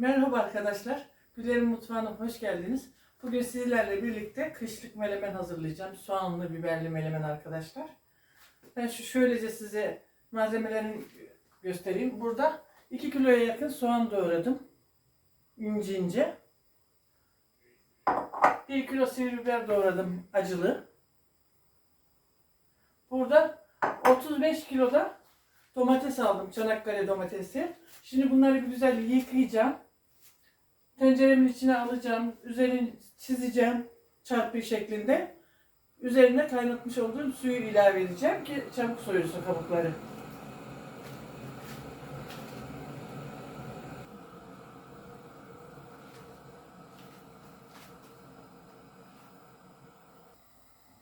Merhaba arkadaşlar. Güler'in mutfağına hoş geldiniz. Bugün sizlerle birlikte kışlık melemen hazırlayacağım. Soğanlı, biberli melemen arkadaşlar. Ben şu şöylece size malzemelerini göstereyim. Burada 2 kiloya yakın soğan doğradım. İnce ince. 1 kilo sivri biber doğradım acılı. Burada 35 kiloda domates aldım. Çanakkale domatesi. Şimdi bunları güzel yıkayacağım. Tenceremin içine alacağım. Üzerini çizeceğim çarpı şeklinde. Üzerine kaynatmış olduğum suyu ilave edeceğim ki çabuk soyulsun kabukları.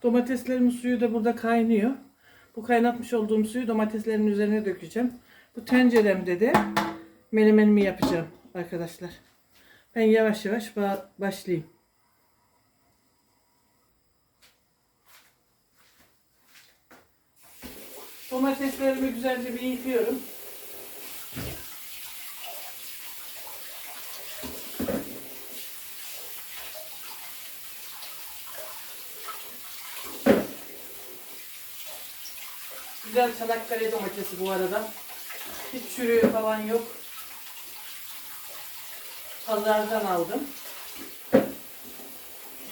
Domateslerimin suyu da burada kaynıyor. Bu kaynatmış olduğum suyu domateslerin üzerine dökeceğim. Bu tenceremde de menemenimi yapacağım arkadaşlar. Ben yavaş yavaş ba- başlayayım. Domateslerimi güzelce bir yıkıyorum. Güzel Çanakkale domatesi bu arada. Hiç çürüğü falan yok. Pazardan aldım.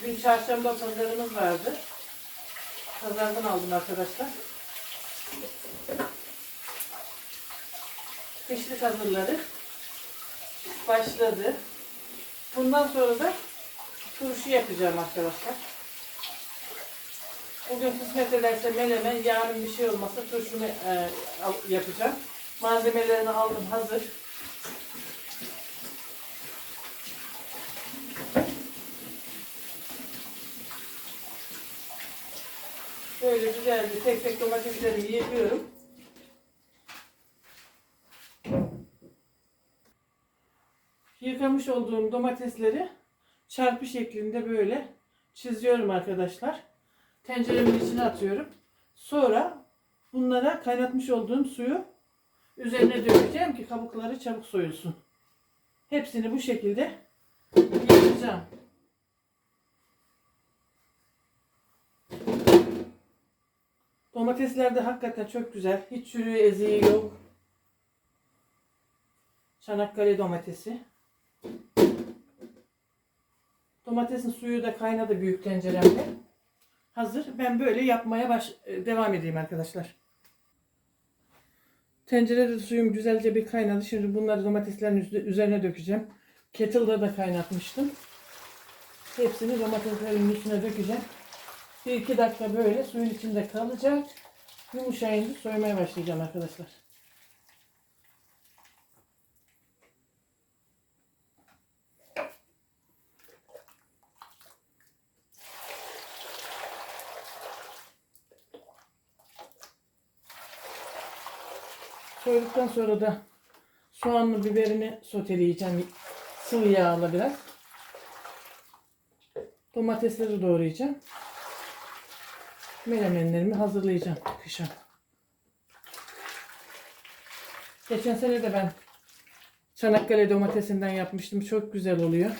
Dün çarşamba pazarımız vardı. Pazardan aldım arkadaşlar. Kışlık hazırladık. Başladı. Bundan sonra da turşu yapacağım arkadaşlar. Bugün kısmet ederse melemen, yarın bir şey olmasa turşumu e, yapacağım. Malzemelerini aldım hazır. Böyle güzel bir tek tek domatesleri yiyemiyorum. Yıkamış olduğum domatesleri çarpı şeklinde böyle çiziyorum arkadaşlar. Tenceremin içine atıyorum. Sonra bunlara kaynatmış olduğum suyu üzerine dökeceğim ki kabukları çabuk soyulsun. Hepsini bu şekilde yapacağım. Domatesler de hakikaten çok güzel. Hiç çürüğü eziği yok. Çanakkale domatesi. Domatesin suyu da kaynadı büyük tenceremde. Hazır. Ben böyle yapmaya baş e, devam edeyim arkadaşlar. Tencerede suyum güzelce bir kaynadı. Şimdi bunları domateslerin üzerine dökeceğim. Kettle'da da kaynatmıştım. Hepsini domateslerin üstüne dökeceğim. Bir iki dakika böyle suyun içinde kalacak. Yumuşayınca soymaya başlayacağım arkadaşlar. Soyduktan sonra da soğanlı biberini soteleyeceğim. Sıvı yağla biraz. Domatesleri doğrayacağım. Menemenlerimi hazırlayacağım kışa. Geçen sene de ben Çanakkale domatesinden yapmıştım. Çok güzel oluyor.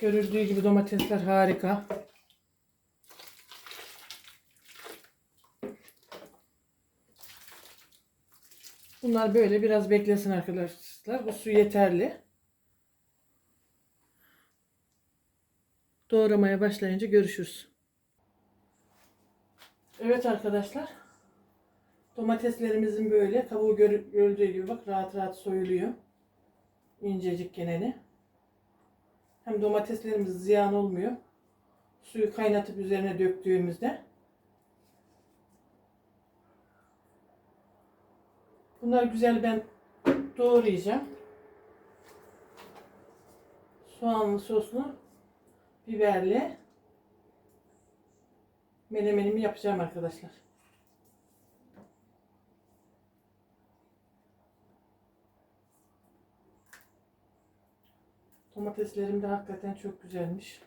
Görüldüğü gibi domatesler harika. Bunlar böyle biraz beklesin arkadaşlar. Bu su yeterli. Doğramaya başlayınca görüşürüz. Evet arkadaşlar. Domateslerimizin böyle kabuğu görü- görüldüğü gibi bak rahat rahat soyuluyor. İncecik geneli. Hem domateslerimiz ziyan olmuyor. Suyu kaynatıp üzerine döktüğümüzde Bunları güzel ben doğrayacağım. Soğanlı soslu biberli menemenimi yapacağım arkadaşlar. Domateslerim de hakikaten çok güzelmiş.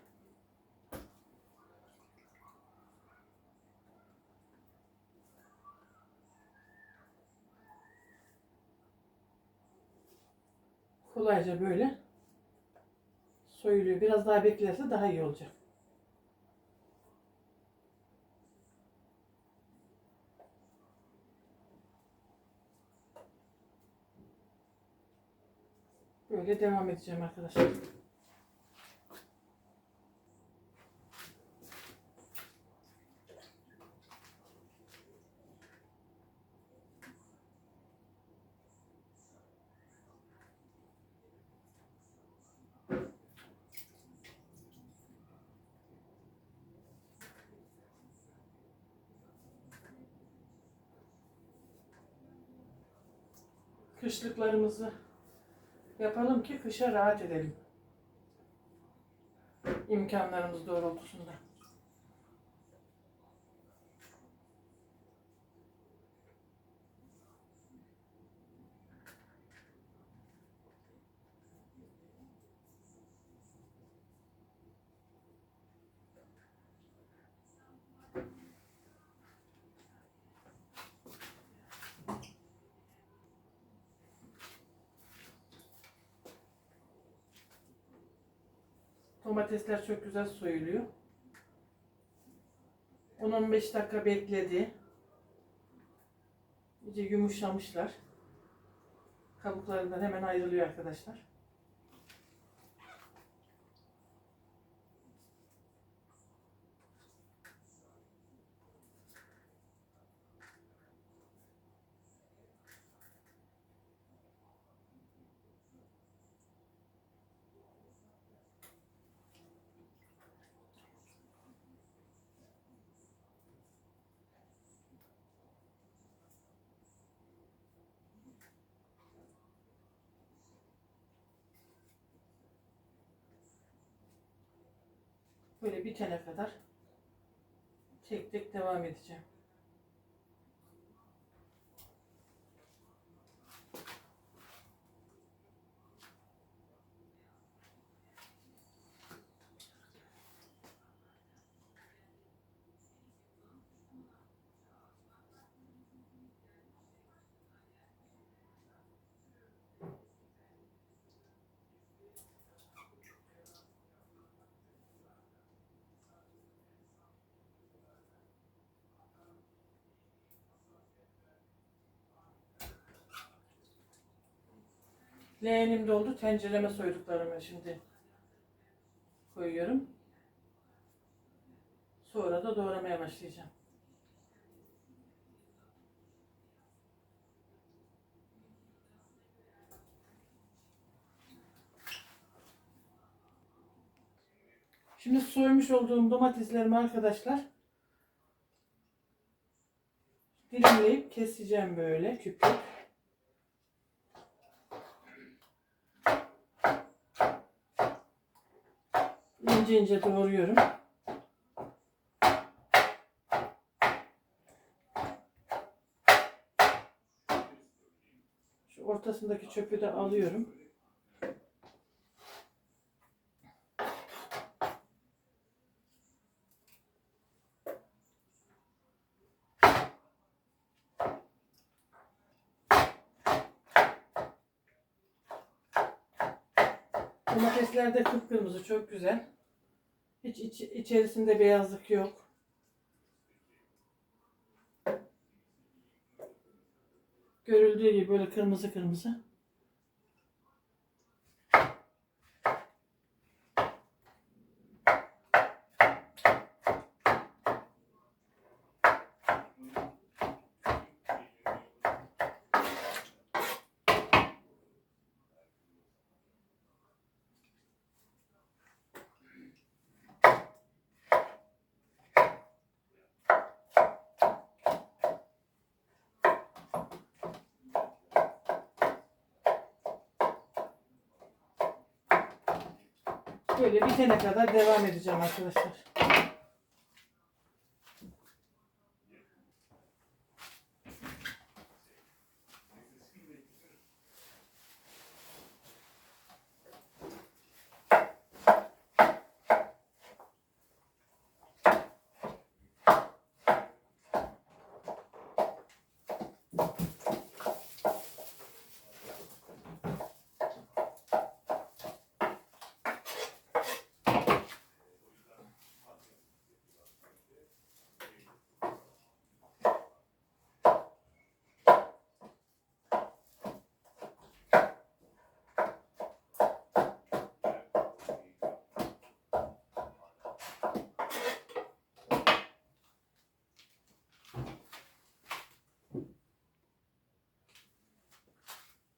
kolayca böyle soyuluyor. Biraz daha beklerse daha iyi olacak. Böyle devam edeceğim arkadaşlar. Kışlıklarımızı yapalım ki kışa rahat edelim. İmkanlarımız doğrultusunda. Domatesler çok güzel soyuluyor. 10-15 dakika bekledi. İyice yumuşamışlar. Kabuklarından hemen ayrılıyor arkadaşlar. Böyle bitene kadar tek tek devam edeceğim. Leğenim doldu. Tencereme soyduklarımı şimdi koyuyorum. Sonra da doğramaya başlayacağım. Şimdi soymuş olduğum domateslerimi arkadaşlar dilimleyip keseceğim böyle küp küp. İnce ince doğruyorum. Şu ortasındaki çöpü de alıyorum. Domatesler de kıpkırmızı çok güzel. Hiç iç, içerisinde beyazlık yok. Görüldüğü gibi böyle kırmızı kırmızı. Böyle bitene kadar devam edeceğim arkadaşlar.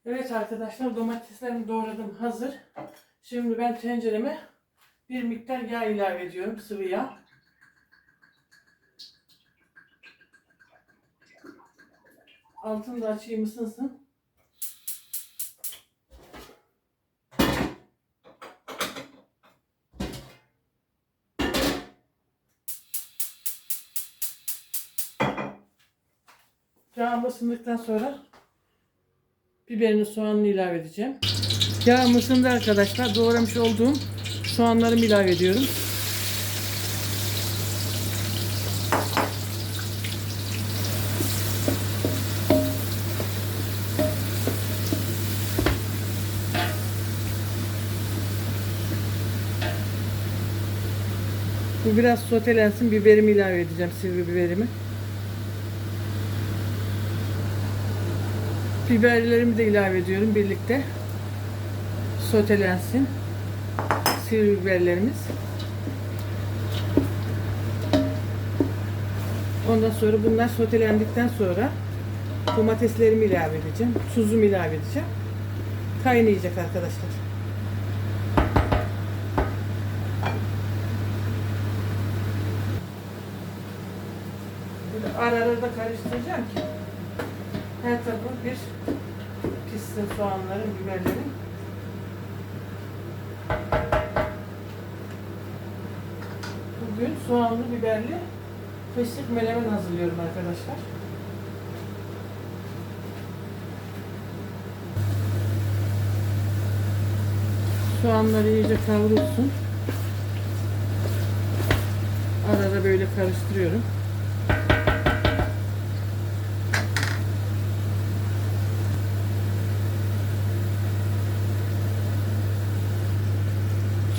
Evet arkadaşlar domateslerimi doğradım hazır. Şimdi ben tencereme bir miktar yağ ilave ediyorum. Sıvı yağ. Altını da açayım ısınsın. Yağım ısındıktan sonra biberini soğanını ilave edeceğim. Yağım ısındı arkadaşlar. Doğramış olduğum soğanlarımı ilave ediyorum. Bu biraz sotelensin. Biberimi ilave edeceğim. Sivri biberimi. Biberlerimi de ilave ediyorum birlikte. Sotelensin. Sivri biberlerimiz. Ondan sonra bunlar sotelendikten sonra domateslerimi ilave edeceğim. Tuzumu ilave edeceğim. Kaynayacak arkadaşlar. Böyle ara ara da karıştıracağım ki her tarafı bir pişsin soğanların, biberlerin. Bugün soğanlı biberli fıstık melemen hazırlıyorum arkadaşlar. Soğanları iyice kavrulsun. Ara ara böyle karıştırıyorum.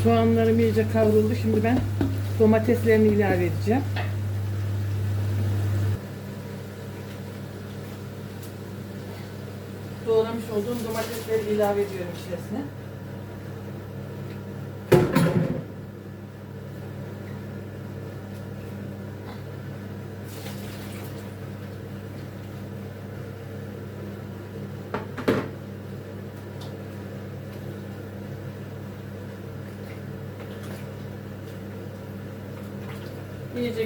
Soğanlarım iyice kavruldu. Şimdi ben domateslerini ilave edeceğim. Doğramış olduğum domatesleri ilave ediyorum içerisine. İyice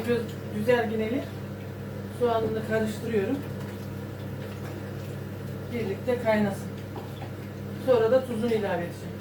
güzel gineli soğanını karıştırıyorum. Birlikte kaynasın. Sonra da tuzunu ilave edeceğim.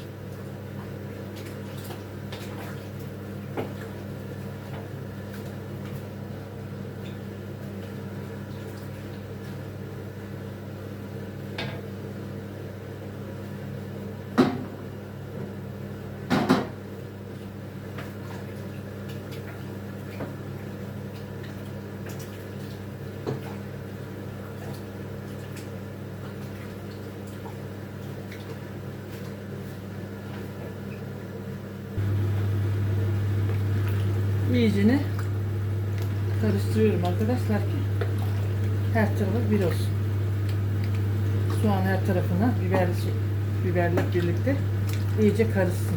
İyicini karıştırıyorum arkadaşlar ki her tarafı bir olsun. Soğan her tarafına biberli, biberle birlikte iyice karışsın.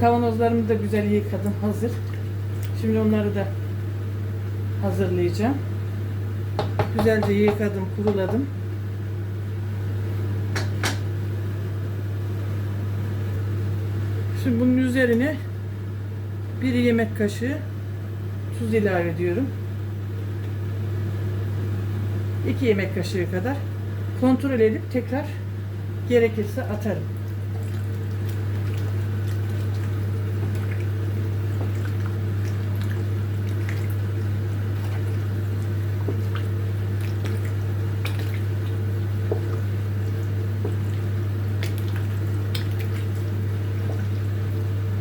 Kavanozlarımı da güzel yıkadım hazır. Şimdi onları da hazırlayacağım. Güzelce yıkadım, kuruladım. Şimdi bunun üzerine bir yemek kaşığı tuz ilave ediyorum. 2 yemek kaşığı kadar kontrol edip tekrar gerekirse atarım.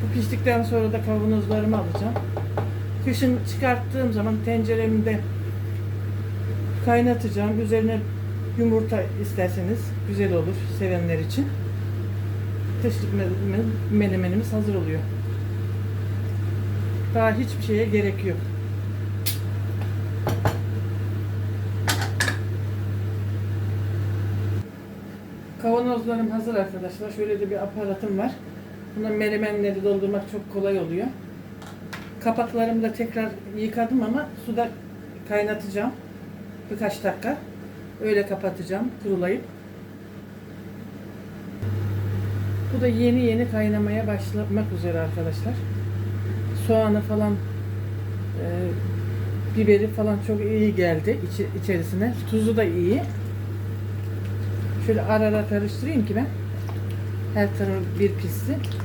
Bu piştikten sonra da kavanozlarımı alacağım. Kışın çıkarttığım zaman tenceremde kaynatacağım. Üzerine yumurta isterseniz güzel olur sevenler için. Kışlık me- menemenimiz hazır oluyor. Daha hiçbir şeye gerek yok. Kavanozlarım hazır arkadaşlar. Şöyle de bir aparatım var. Buna menemenleri doldurmak çok kolay oluyor. Kapaklarımı da tekrar yıkadım ama suda kaynatacağım. Birkaç dakika. Öyle kapatacağım kurulayıp. Bu da yeni yeni kaynamaya başlamak üzere arkadaşlar. Soğanı falan e, biberi falan çok iyi geldi içi, içerisine. Tuzu da iyi. Şöyle ara ara karıştırayım ki ben. Her tarafı bir pişsin.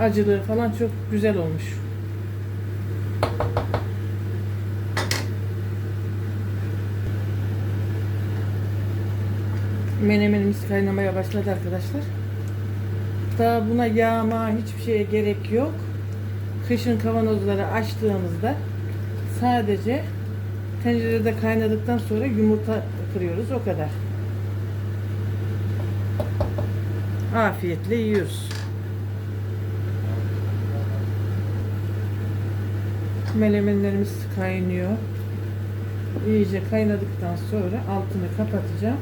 Acılığı falan çok güzel olmuş. Menemenimiz kaynamaya başladı arkadaşlar. Daha buna yağma hiçbir şeye gerek yok. Kışın kavanozları açtığımızda sadece tencerede kaynadıktan sonra yumurta kırıyoruz o kadar. Afiyetle yiyoruz. Melemenlerimiz kaynıyor. İyice kaynadıktan sonra altını kapatacağım.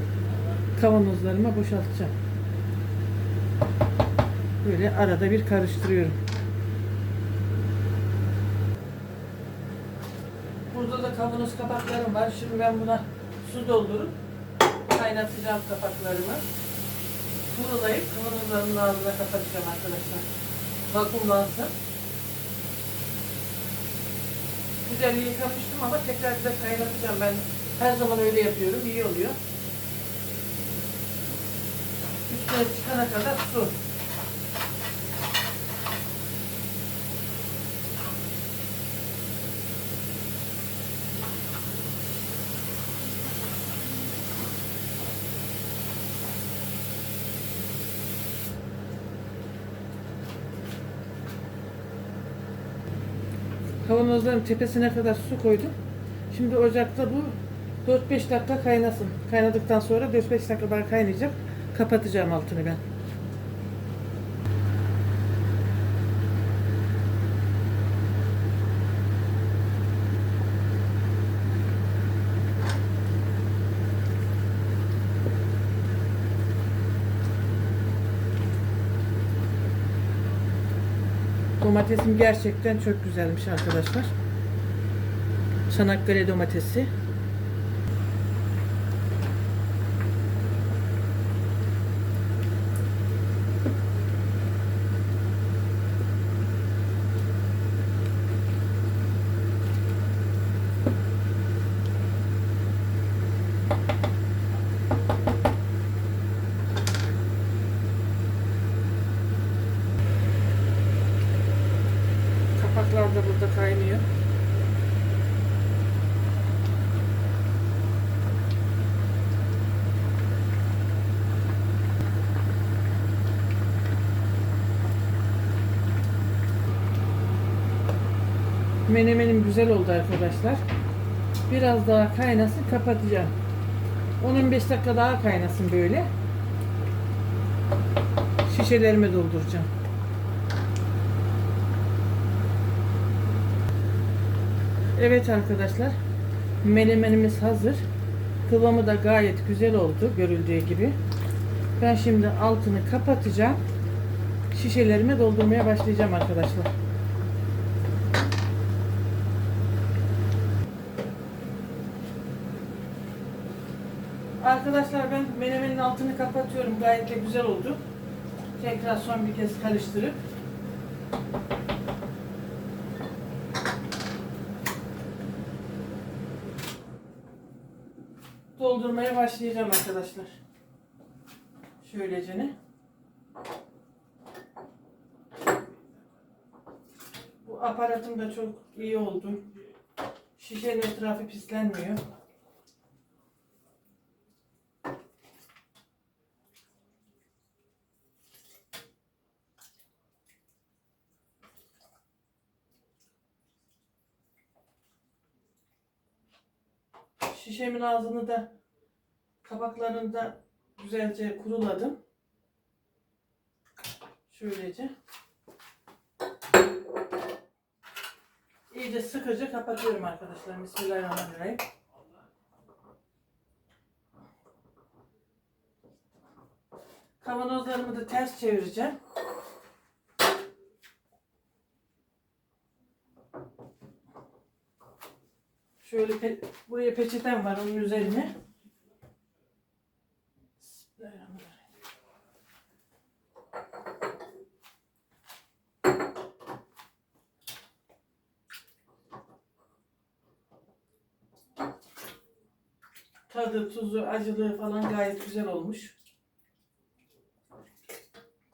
Kavanozlarıma boşaltacağım. Böyle arada bir karıştırıyorum. Burada da kavanoz kapaklarım var. Şimdi ben buna su doldurup kaynatacağım kapaklarımı. Kurulayıp kavanozların ağzına kapatacağım arkadaşlar. Vakumlansın. Güzel yıkamıştım ama tekrar da kaynatacağım. Ben her zaman öyle yapıyorum. İyi oluyor. Üstüne çıkana kadar su. Kavanozların tepesine kadar su koydum. Şimdi ocakta bu 4-5 dakika kaynasın. Kaynadıktan sonra 4-5 dakika daha kaynayacak. Kapatacağım altını ben. Domatesim gerçekten çok güzelmiş arkadaşlar. Çanakkale domatesi. Kapaklar da burada kaynıyor. Menemenim güzel oldu arkadaşlar. Biraz daha kaynasın kapatacağım. 10-15 dakika daha kaynasın böyle. Şişelerime dolduracağım. Evet arkadaşlar. Menemenimiz hazır. Kıvamı da gayet güzel oldu görüldüğü gibi. Ben şimdi altını kapatacağım. Şişelerime doldurmaya başlayacağım arkadaşlar. Arkadaşlar ben menemenin altını kapatıyorum. Gayet de güzel oldu. Tekrar son bir kez karıştırıp doldurmaya başlayacağım arkadaşlar. Şöylece ne? Bu aparatım da çok iyi oldu. Şişenin etrafı pislenmiyor. Şişemin ağzını da kapaklarını da güzelce kuruladım. Şöylece. İyice sıkıcı kapatıyorum arkadaşlar. Bismillahirrahmanirrahim. Kavanozlarımı da ters çevireceğim. Şöyle pe- buraya peçetem var onun üzerine. Tadı, tuzu, acılığı falan gayet güzel olmuş.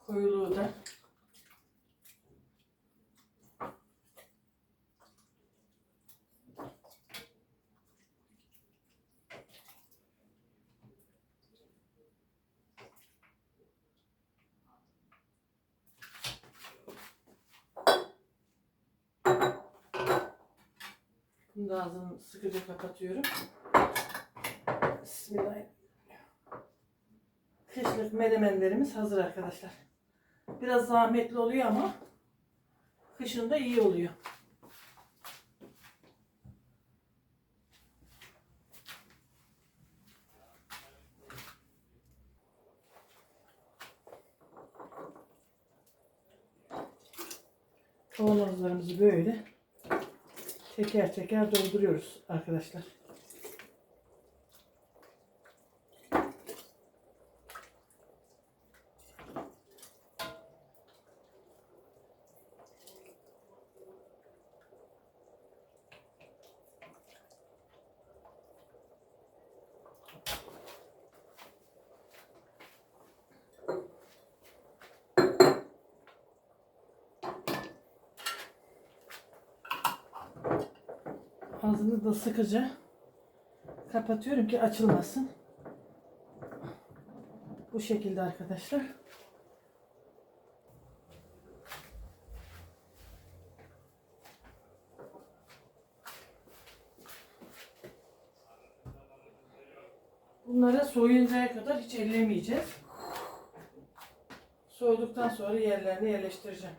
Koyuluğu da. Bunu da ağzını sıkıca kapatıyorum. Bismillahirrahmanirrahim. Kışlık menemenlerimiz hazır arkadaşlar. Biraz zahmetli oluyor ama kışın da iyi oluyor. Kavanozlarımızı böyle teker teker dolduruyoruz arkadaşlar. Ağzını da sıkıca kapatıyorum ki açılmasın. Bu şekilde arkadaşlar. Bunları soyuncaya kadar hiç ellemeyeceğiz. Soğuduktan sonra yerlerine yerleştireceğim.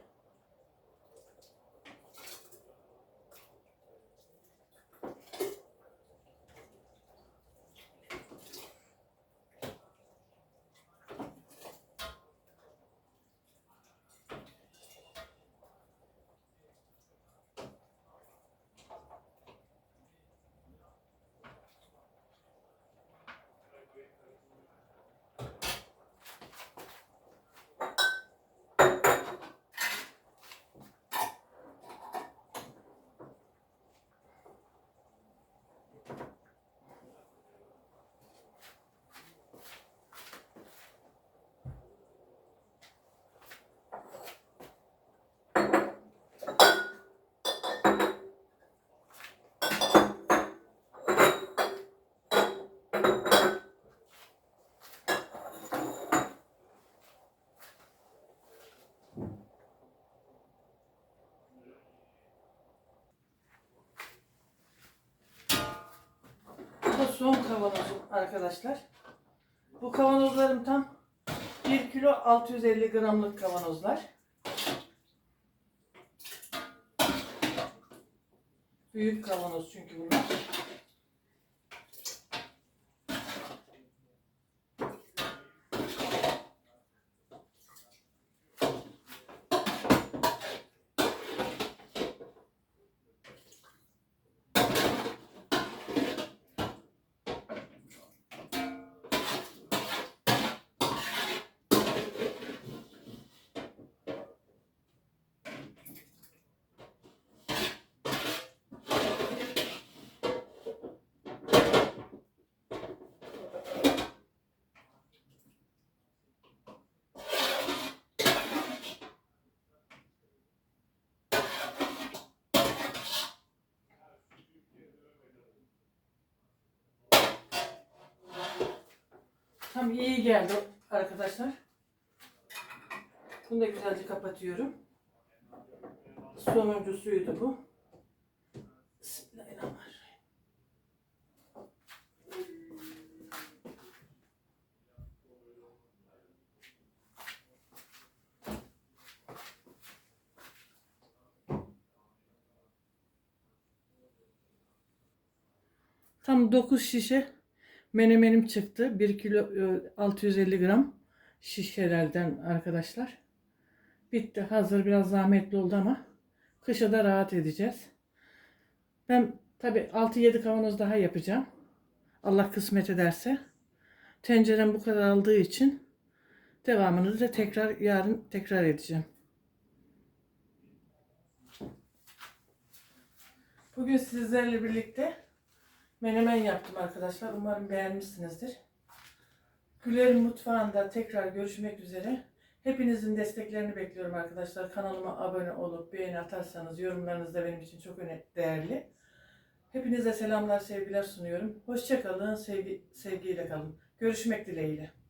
Da son kavanozum arkadaşlar. Bu kavanozlarım tam 1 kilo 650 gramlık kavanozlar. Büyük kavanoz çünkü bunlar. İyi geldi arkadaşlar. Bunu da güzelce kapatıyorum. Sonuncusuydu bu. Tam 9 şişe menemenim çıktı. 1 kilo e, 650 gram. şişelerden arkadaşlar. Bitti. Hazır biraz zahmetli oldu ama kışa da rahat edeceğiz. Ben tabi 6-7 kavanoz daha yapacağım. Allah kısmet ederse. Tencerem bu kadar aldığı için devamını da tekrar yarın tekrar edeceğim. Bugün sizlerle birlikte menemen yaptım arkadaşlar. Umarım beğenmişsinizdir. Güler'in mutfağında tekrar görüşmek üzere. Hepinizin desteklerini bekliyorum arkadaşlar. Kanalıma abone olup beğeni atarsanız yorumlarınız da benim için çok değerli. Hepinize selamlar, sevgiler sunuyorum. Hoşçakalın, sevgi, sevgiyle kalın. Görüşmek dileğiyle.